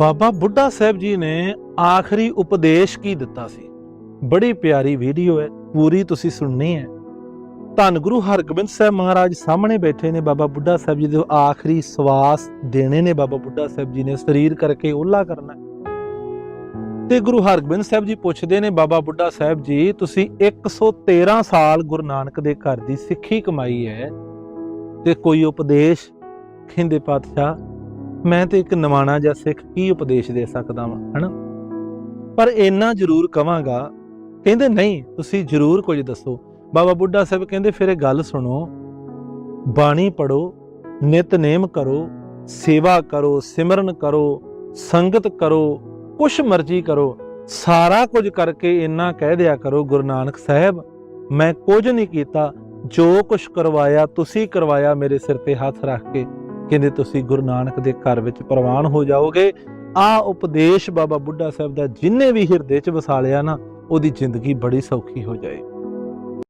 ਬਾਬਾ ਬੁੱਢਾ ਸਾਹਿਬ ਜੀ ਨੇ ਆਖਰੀ ਉਪਦੇਸ਼ ਕੀ ਦਿੱਤਾ ਸੀ ਬੜੀ ਪਿਆਰੀ ਵੀਡੀਓ ਹੈ, ਪੂਰੀ ਤੁਸੀਂ ਸੁਣਨੀ ਹੈ ਧੰਨ ਗੁਰੂ ਹਰਗੋਬਿੰਦ ਸਾਹਿਬ ਮਹਾਰਾਜ ਸਾਹਮਣੇ ਬੈਠੇ ਨੇ ਬਾਬਾ ਬੁੱਢਾ ਸਾਹਿਬ ਜੀ ਦੇ ਆਖਰੀ ਸਵਾਸ ਦੇਣੇ ਨੇ ਬਾਬਾ ਬੁੱਢਾ ਸਾਹਿਬ ਜੀ ਨੇ, ਸਰੀਰ ਕਰਕੇ ਓਲਾ ਕਰਨਾ ਹੈ। ਤੇ ਗੁਰੂ ਹਰਗੋਬਿੰਦ ਸਾਹਿਬ ਜੀ ਪੁੱਛਦੇ ਨੇ, ਬਾਬਾ ਬੁੱਢਾ ਸਾਹਿਬ ਜੀ, ਤੁਸੀਂ 113 ਸਾਲ ਗੁਰੂ ਨਾਨਕ ਦੇ ਘਰ ਦੀ ਸਿੱਖੀ ਕਮਾਈ ਹੈ ਤੇ ਕੋਈ ਉਪਦੇਸ਼ ਕਹਿੰਦੇ ਪਾਤਸ਼ਾਹ ਮੈਂ ਤੇ ਇੱਕ ਨਵਾਣਾ ਜਾਂ ਸਿੱਖ ਕੀ ਉਪਦੇਸ਼ ਦੇ ਸਕਦਾ ਵਾਂ, ਹਨਾ? ਪਰ ਇੰਨਾ ਜ਼ਰੂਰ ਕਵਾਂਗਾ, ਕਹਿੰਦੇ ਨਹੀਂ, ਤੁਸੀਂ ਜ਼ਰੂਰ ਕੁਝ ਦੱਸੋ। ਬਾਬਾ ਬੁੱਢਾ ਸਾਹਿਬ ਕਹਿੰਦੇ, ਫਿਰ ਇਹ ਗੱਲ ਸੁਣੋ, ਬਾਣੀ ਪੜੋ ਨਿਤਨੇਮ ਕਰੋ, ਸੇਵਾ ਕਰੋ, ਸਿਮਰਨ ਕਰੋ, ਸੰਗਤ ਕਰੋ, ਕੁਛ ਮਰਜ਼ੀ ਕਰੋ, ਸਾਰਾ ਕੁਝ ਕਰਕੇ ਇੰਨਾ ਕਹਿ ਦਿਆ ਕਰੋ, ਗੁਰੂ ਨਾਨਕ ਸਾਹਿਬ, ਮੈਂ ਕੁਝ ਨਹੀਂ ਕੀਤਾ, ਜੋ ਕੁਛ ਕਰਵਾਇਆ, ਤੁਸੀਂ ਕਰਵਾਇਆ ਮੇਰੇ ਸਿਰ ਤੇ ਹੱਥ ਰੱਖ ਕੇ। ਕਹਿੰਦੇ ਤੁਸੀਂ ਗੁਰੂ ਨਾਨਕ ਦੇ ਘਰ ਵਿੱਚ ਪ੍ਰਵਾਨ ਹੋ ਜਾਓਗੇ, ਆ ਉਪਦੇਸ਼ ਬਾਬਾ ਬੁੱਢਾ ਸਾਹਿਬ ਦਾ ਜਿੰਨੇ ਵੀ ਹਿਰਦੇ 'ਚ ਵਸਾ ਲਿਆ ਨਾ, ਉਹਦੀ ਜ਼ਿੰਦਗੀ ਬੜੀ ਸੌਖੀ ਹੋ ਜਾਏਗੀ।